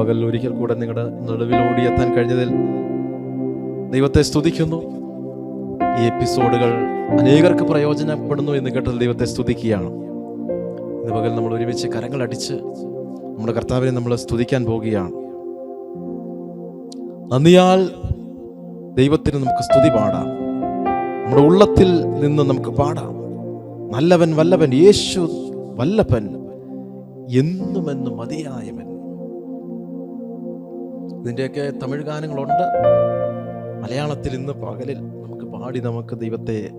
പകൽ ഒരിക്കൽ കൂടെ നിങ്ങളുടെ നടുവിൽ ഓടിയെത്താൻ കഴിഞ്ഞതിൽ ദൈവത്തെ സ്തുതിക്കുന്നു. ഈ എപ്പിസോഡുകൾ അനേകർക്ക് പ്രയോജനപ്പെടുന്നു എന്ന് കേട്ടത് ദൈവത്തെ സ്തുതിക്കുകയാണ്. ഇന്ന് പകൽ നമ്മൾ ഒരുമിച്ച് കരങ്ങളടിച്ച് നമ്മുടെ കർത്താവിനെ നമ്മൾ സ്തുതിക്കാൻ പോവുകയാണ് നന്ദിയാൽ ദൈവത്തിന് നമുക്ക് സ്തുതി പാടാം. നമ്മുടെ ഉള്ളത്തിൽ നിന്ന് നമുക്ക് പാടാം. നല്ലവൻ വല്ലവൻ യേശു വല്ലഭൻ എന്നുമെന്നും മതിയായവൻ ഇതിന്റെയൊക്കെ തമിഴ് ഗാനങ്ങളുണ്ട്. മലയാളത്തിൽ ഇന്ന് പകലിൽ നമുക്ക് പാടി നമുക്ക് ദൈവത്തെ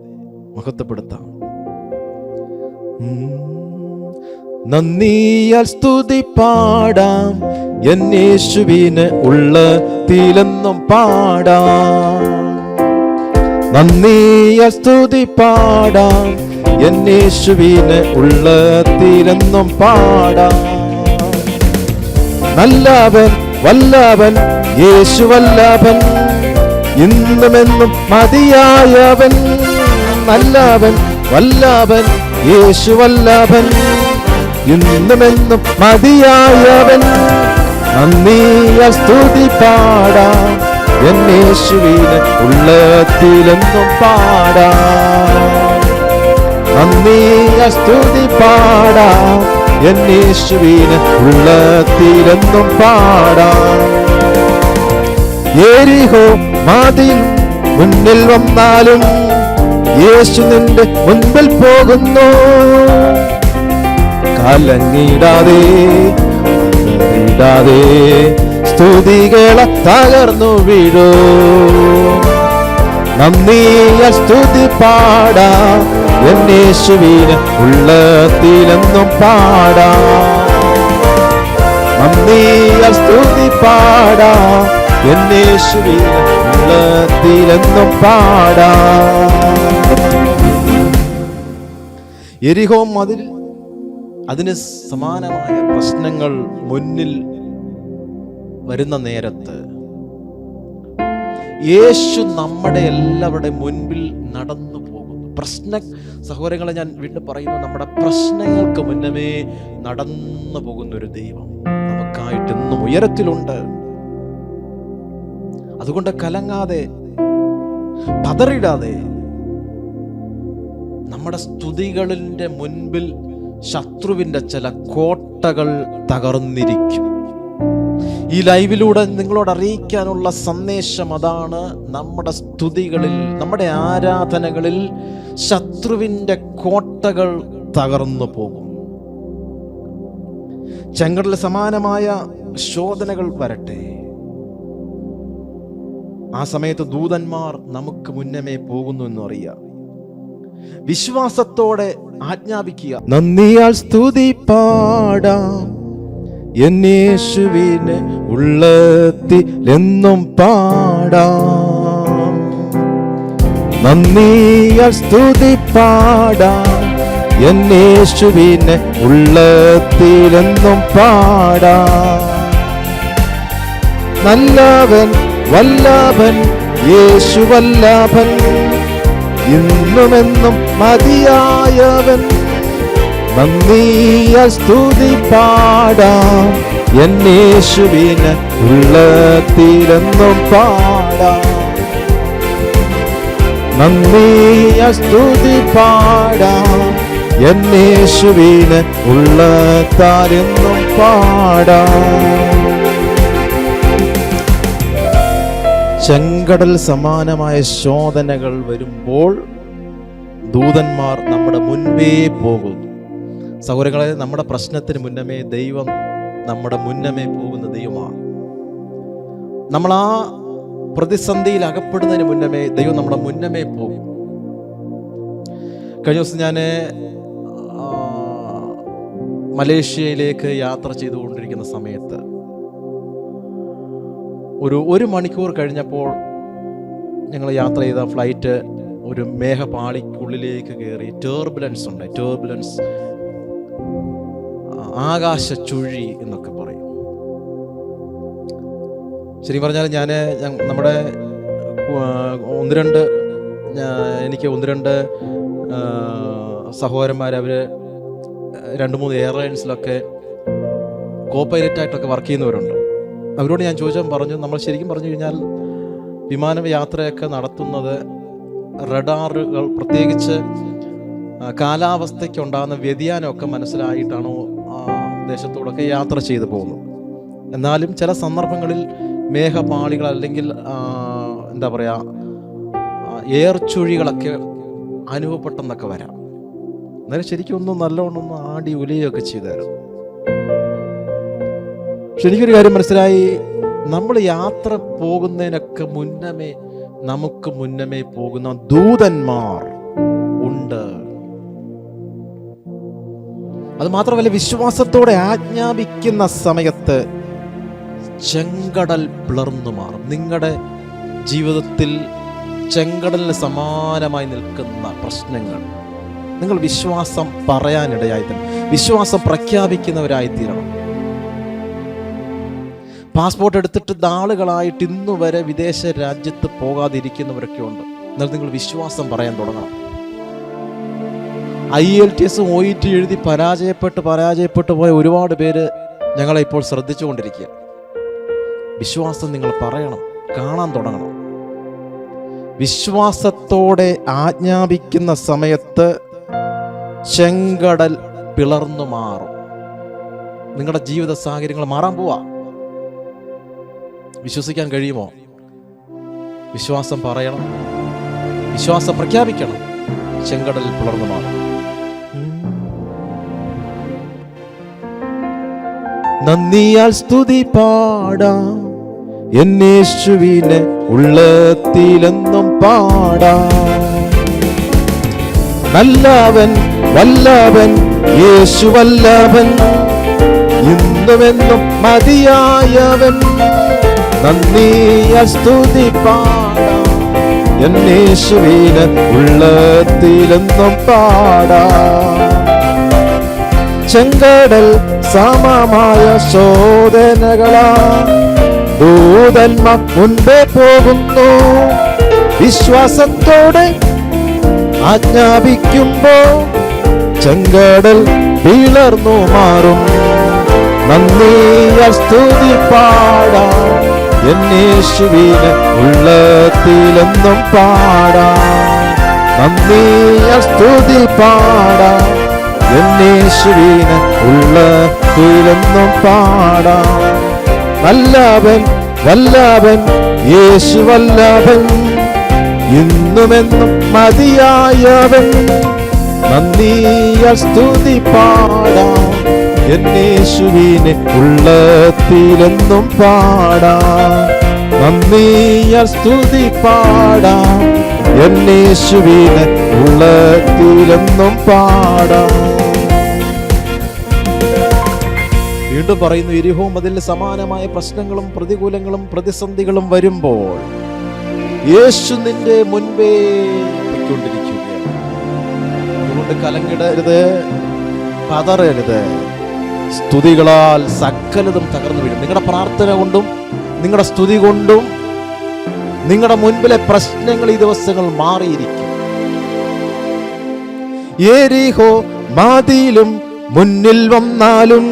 മഹത്വപ്പെടുത്താം. നന്ദിയാൽ സ്തുതി പാടാം. എന്നേശുവിന് ഉള്ളത്തിലെന്നും പാടാം. നന്ദിയാൽ സ്തുതി പാടാം. എന്നേശുവിന് ഉള്ളത്തിലെന്നും പാടാം. നല്ലവൻ വല്ലവൻ യേശു വല്ലാവൻ ഇന്നുമെന്നും മതിയായവൻ. നല്ലവൻ വല്ലാവൻ യേശു വല്ലാവൻ ഇന്നുമെന്നും മതിയായവൻ. നന്ദിയ സ്തുതി പാടാം എന്നേശുവിന് ഉള്ളത്തിലെന്നും പാടാം. നന്ദിയ സ്തുതി പാടാം എന്നേശുവിന് ഉള്ളത്തിലെന്നും പാടാം. ഏരിഹോ മാതിൽ മുന്നിൽ വന്നാലും യേശു നിന്റെ മുൻപിൽ പോകുന്നു. കലങ്ങിടാതെ ഇടാതെ സ്തുതികളെ തകർന്നു വീഴൂ നന്ദിയ സ്തുതി പാടാ. എന്നേശുവിന് ഉള്ളത്തിലെന്നും പാടാ. നന്ദി സ്തുതി പാടാ. എന്നേശുവിന് ഉള്ളത്തിലെന്നും പാടാ. എരിഹോ മതിൽ അതിന് സമാനമായ പ്രശ്നങ്ങൾ മുന്നിൽ വരുന്ന നേരത്ത് യേശു നമ്മുടെ എല്ലാവരുടെ മുൻപിൽ നടന്നു പോകുന്നു. പ്രശ്ന സഹോദരങ്ങളെ ഞാൻ വീണ്ടും പറയുന്നു നമ്മുടെ പ്രശ്നങ്ങൾക്ക് മുന്നമേ നടന്നു പോകുന്ന ഒരു ദൈവം നമുക്കായിട്ട് ഇന്നും ഉയരത്തിലുണ്ട്. അതുകൊണ്ട് കലങ്ങാതെ പതറിടാതെ നമ്മുടെ സ്തുതികളിന്റെ മുൻപിൽ ശത്രുവിന്റെ ചില കോട്ടകൾ തകർന്നിരിക്കും. ഈ ലൈവിലൂടെ നിങ്ങളോട് അറിയിക്കാനുള്ള സന്ദേശം അതാണ് നമ്മുടെ സ്തുതികളിൽ നമ്മുടെ ആരാധനകളിൽ ശത്രുവിന്റെ കോട്ടകൾ തകർന്നു പോകും. ചെങ്കടൽ സമാനമായ ശോധനകൾ വരട്ടെ. ആ സമയത്ത് ദൂതന്മാർ നമുക്ക് മുന്നമേ പോകുന്നു എന്ന് അറിയാം. വിശ്വാസത്തോടെ ആജ്ഞാപിക്കുക. നന്ദിയാൽ സ്തുതി പാടാം. എന്നേശുവിന് ഉള്ളത്തിലെന്നും പാടാം. നന്ദിയാൽ സ്തുതി പാടാം എന്നേശുവിന് ഉള്ളത്തിലെന്നും പാടാം. നല്ലവൻ വല്ലഭൻ യേശു വല്ലഭൻ ഇന്നുമെന്നും മതിയായവൻ. നന്ദിയ സ്തുതി പാടാം. എന്നേശുവിന് ഉള്ളത്തിലെന്നും പാടാം. നന്ദിയ സ്തുതി പാടാം. എന്നേശുവിന് ഉള്ളത്താരെന്നും പാടാം. ചെങ്കടൽ സമാനമായ ശോധനകൾ വരുമ്പോൾ ദൂതന്മാർ നമ്മുടെ മുൻപേ പോകുന്നു. സൗരങ്ങളെ നമ്മുടെ പ്രശ്നത്തിന് മുന്നമേ ദൈവം നമ്മുടെ മുന്നമേ പോകുന്ന ദൈവമാണ്. നമ്മൾ ആ പ്രതിസന്ധിയിൽ അകപ്പെടുന്നതിന് മുന്നമേ ദൈവം നമ്മുടെ മുന്നമേ പോകും. കഴിഞ്ഞ ദിവസം ഞാൻ മലേഷ്യയിലേക്ക് യാത്ര ചെയ്തുകൊണ്ടിരിക്കുന്ന സമയത്ത് ഒരു ഒരു മണിക്കൂർ കഴിഞ്ഞപ്പോൾ ഞങ്ങൾ യാത്ര ചെയ്ത ഫ്ലൈറ്റ് ഒരു മേഘപാളിക്കുള്ളിലേക്ക് കയറി ടേർബുലൻസ് ഉണ്ട് ടേർബുലൻസ് ആകാശ ചുഴി എന്നൊക്കെ പറയും. ശരി പറഞ്ഞാൽ ഞാൻ നമ്മുടെ ഒന്ന് രണ്ട് എനിക്ക് ഒന്ന് രണ്ട് സഹോദരന്മാർ അവർ രണ്ട് മൂന്ന് എയർലൈൻസിലൊക്കെ കോ പൈലറ്റായിട്ടൊക്കെ വർക്ക് ചെയ്യുന്നവരുണ്ട്. അവരോട് ഞാൻ ചോദിച്ചാൽ പറഞ്ഞു നമ്മൾ ശരിക്കും പറഞ്ഞു കഴിഞ്ഞാൽ വിമാന യാത്രയൊക്കെ നടത്തുന്നത് റഡാറുകൾ പ്രത്യേകിച്ച് കാലാവസ്ഥയ്ക്ക് ഉണ്ടാകുന്ന വ്യതിയാനമൊക്കെ മനസ്സിലായിട്ടാണോ ദേശത്തോടൊക്കെ യാത്ര ചെയ്തു പോകുന്നത്? എന്നാലും ചില സന്ദർഭങ്ങളിൽ മേഘപാളികൾ അല്ലെങ്കിൽ എന്താ പറയുക ഏർച്ചുഴികളൊക്കെ അനുഭവപ്പെട്ടെന്നൊക്കെ വരാം. എന്നാലും ശരിക്കും ഒന്ന് നല്ലോണം ആടി ഉലയൊക്കെ ചെയ്തായിരുന്നു പക്ഷെ എനിക്കൊരു കാര്യം മനസ്സിലായി. നമ്മൾ യാത്ര പോകുന്നതിനൊക്കെ മുന്നമേ നമുക്ക് മുന്നമേ പോകുന്ന ദൂതന്മാർ അത് മാത്രമല്ല വിശ്വാസത്തോടെ ആജ്ഞാപിക്കുന്ന സമയത്ത് ചെങ്കടൽ പിളർന്നു മാറും. നിങ്ങളുടെ ജീവിതത്തിൽ ചെങ്കടലിന് സമാനമായി നിൽക്കുന്ന പ്രശ്നങ്ങൾ നിങ്ങൾ വിശ്വാസം പറയാനിടയായി തന്നെ വിശ്വാസം പ്രഖ്യാപിക്കുന്നവരായി തീരണം പാസ്പോർട്ട് എടുത്തിട്ട് നാളുകളായിട്ട് ഇന്നു വരെ വിദേശ രാജ്യത്ത് പോകാതിരിക്കുന്നവരൊക്കെ ഉണ്ട് എന്നാൽ നിങ്ങൾ വിശ്വാസം പറയാൻ തുടങ്ങണം. ഐ എൽ ടി എസും ഒ ഇ ടി എഴുതി പരാജയപ്പെട്ട് പരാജയപ്പെട്ടു പോയ ഒരുപാട് പേര് ഞങ്ങളെ ഇപ്പോൾ ശ്രദ്ധിച്ചുകൊണ്ടിരിക്കുക. വിശ്വാസം നിങ്ങൾ പറയണം കാണാൻ തുടങ്ങണം. വിശ്വാസത്തോടെ ആജ്ഞാപിക്കുന്ന സമയത്ത് ചെങ്കടൽ പിളർന്നു മാറും. നിങ്ങളുടെ ജീവിത സാഹചര്യങ്ങൾ മാറാൻ പോവാ. വിശ്വസിക്കാൻ കഴിയുമോ? വിശ്വാസം പറയണം വിശ്വാസം പ്രഖ്യാപിക്കണം ചെങ്കടൽ പിളർന്നു മാറും. നന്ദിയാൽ സ്തുതി പാടാം. എന്നേശുവിനെ ഉള്ളത്തിലെന്നും പാടാം. നല്ലവൻ വല്ലവൻ യേശു വല്ലവൻ ഇന്നുമെന്നും മതിയായവൻ. നന്ദിയാൽ സ്തുതി പാടാം. എന്നേശുവിനെ ഉള്ളത്തിലെന്നും പാടാം. ചെങ്കടൽ സമമായ ശോധനകളാ. ദൂതന്മ മുൻപേ പോകുന്നു. വിശ്വാസത്തോടെ ആജ്ഞാപിക്കുമ്പോ ചെങ്കടൽ പിളർന്നു മാറും. നന്ദിയ സ്തുതി പാടാം എന്നേശുവിന് ഉള്ളത്തിലെന്നും പാടാം. നന്ദിയ സ്തുതി പാടാം എന്നേശുവിന് ഉള്ളത്തിലെന്നും പാടാം. വല്ലവൻ വല്ലവൻ യേശു വല്ലവൻ ഇന്നുമെന്നും മതിയായവൻ. നന്ദിയ സ്തുതി പാടാം. എന്നേശുവിനെ ഉള്ളത്തിലെന്നും പാടാം. നന്ദിയ സ്തുതി പാടാം. എന്നേശുവിനെ ഉള്ളത്തിലെന്നും പാടാം. വീണ്ടും പറയുന്നു ഇരുഹവും അതിൽ സമാനമായ പ്രശ്നങ്ങളും പ്രതികൂലങ്ങളും പ്രതിസന്ധികളും വരുമ്പോൾ യേശു നിന്റെ മുൻപേ അതുകൊണ്ട് കലങ്ങിടരുത് പതറരുത്. സ്തുതികളാൽ സകലതും തകർന്നു വീഴും. നിങ്ങളുടെ പ്രാർത്ഥന കൊണ്ടും നിങ്ങളുടെ സ്തുതി കൊണ്ടും നിങ്ങളുടെ മുൻപിലെ പ്രശ്നങ്ങൾ ഈ ദിവസങ്ങൾ മാറിയിരിക്കും. ഏരീഹോ മാതിയിലും മുന്നിൽ വന്നാലും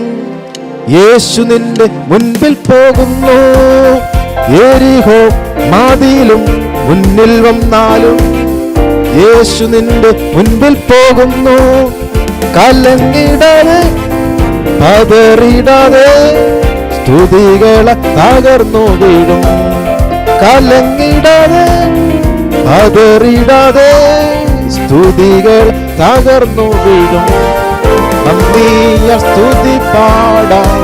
യേശു നിന്റെ മുൻപിൽ പോകുന്നു. ഏരിഹോ മാതിയിലും മുന്നിൽ വന്നാലും യേശു നിന്റെ മുൻപിൽ പോകുന്നു. കലങ്ങിടാതെ പതറിടാതെ സ്തുതികളെ തകർന്നു വീടും കലങ്ങിടാതെ പതറിടാതെ സ്തുതികൾ തകർന്നു വീഴും. നന്ദിയ സ്തുതി പാടാം.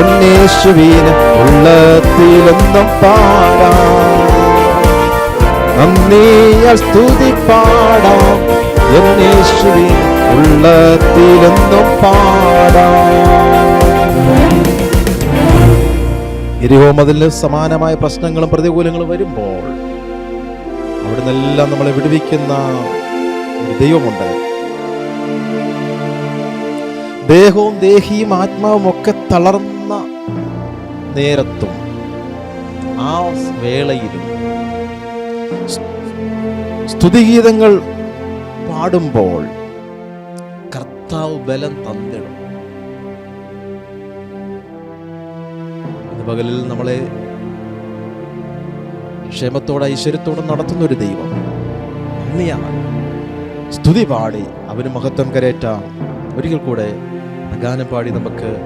എന്നേശുവിന് ഉള്ളത്തിലൊന്നും പാടാം. നന്ദിയ സ്തുതി പാടാം. എന്നേശുവിന് ഉള്ളത്തിലൊന്നും പാടാം. എരിഹോമതിന് സമാനമായ പ്രശ്നങ്ങളും പ്രതികൂലങ്ങളും വരുമ്പോൾ അവിടുന്നെല്ലാം നമ്മളെ വിടുവിക്കുന്ന ദൈവമുണ്ട്. ദേഹവും ദേഹിയും ആത്മാവും ഒക്കെ തളർന്ന നേരത്തും ആ വേളയിലും സ്തുതിഗീതങ്ങൾ പാടുമ്പോൾ കർത്താവ് ബലം തന്നിടും. പകലിൽ നമ്മളെ ക്ഷേമത്തോടെ ഐശ്വര്യത്തോടെ നടത്തുന്ന ഒരു ദൈവം. നന്ദിയാണ് സ്തുതി പാടി അവന് മഹത്വം കരേറ്റാം. ഒരിക്കൽ കൂടെ ഗാനം പാടി നമുക്ക്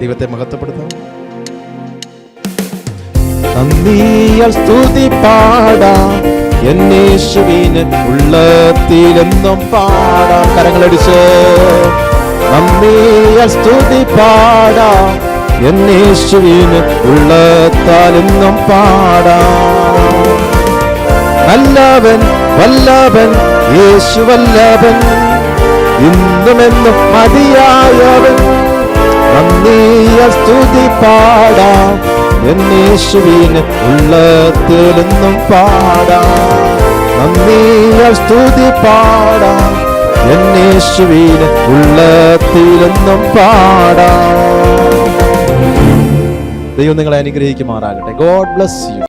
ദൈവത്തെ മഹത്വപ്പെടുത്താം. നന്ദിയാൽ സ്തുതി പാടാം. ഉള്ളത്തിലെന്നും പാടാം. കരങ്ങളടിച്ച്. നന്ദിയാൽ സ്തുതി പാടാം. എന്നേശുവിന് ഉള്ളത്താലെന്നും പാടാം. നല്ലവൻ വല്ലവൻ യേശു വല്ലവൻ. ഇന്നുമെന്നും മതിയായവൻ നന്ദിയ സ്തുതി പാടാം. എന്നേശുവിന് ഉള്ളത്തിലെന്നും പാടാം. നന്ദിയ സ്തുതി പാടാം. എന്നേശുവിന് ഉള്ളത്തിലെന്നും പാടാം. ദൈവം നിങ്ങളെ അനുഗ്രഹിക്കുമാറാകട്ടെ. God bless you.